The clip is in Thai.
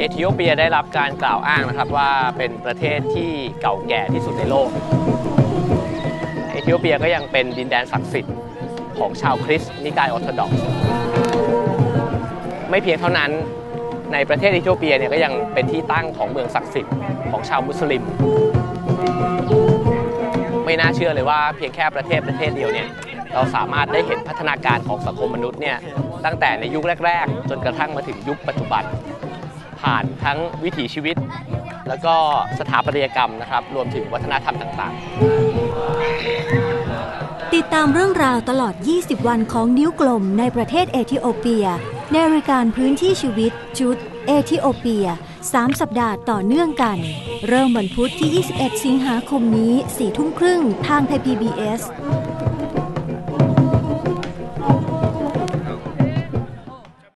เอธิโอเปียได้รับการกล่าวอ้างนะครับว่าเป็นประเทศที่เก่าแก่ที่สุดในโลก เอธิโอเปียก็ยังเป็นดินแดนศักดิ์สิทธิ์ของชาวคริสต์นิกายออร์โธดอกซ์ไม่เพียงเท่านั้นในประเทศเอธิโอเปียเนี่ยก็ยังเป็นที่ตั้งของเมืองศักดิ์สิทธิ์ของชาวมุสลิม ไม่น่าเชื่อเลยว่าเพียงแค่ประเทศประเทศเดียวเนี่ยเราสามารถได้เห็นพัฒนาการของสังคมมนุษย์เนี่ยตั้งแต่ในยุคแรก ๆ จนกระทั่งมาถึงยุคปัจจุบัน ผ่านทั้งวิถีชีวิต แล้วก็สถาปัตยกรรมนะครับ รวมถึงวัฒนธรรมต่างๆ ติดตามเรื่องราวตลอด 20 วันของนิ้วกลมในประเทศเอธิโอเปีย ในรายการพื้นที่ชีวิต ชุด เอธิโอเปีย 3 สัปดาห์ต่อเนื่องกัน เริ่มวันพุธที่ 21 สิงหาคมนี้ 4 ทุ่มครึ่งทางไทย PBS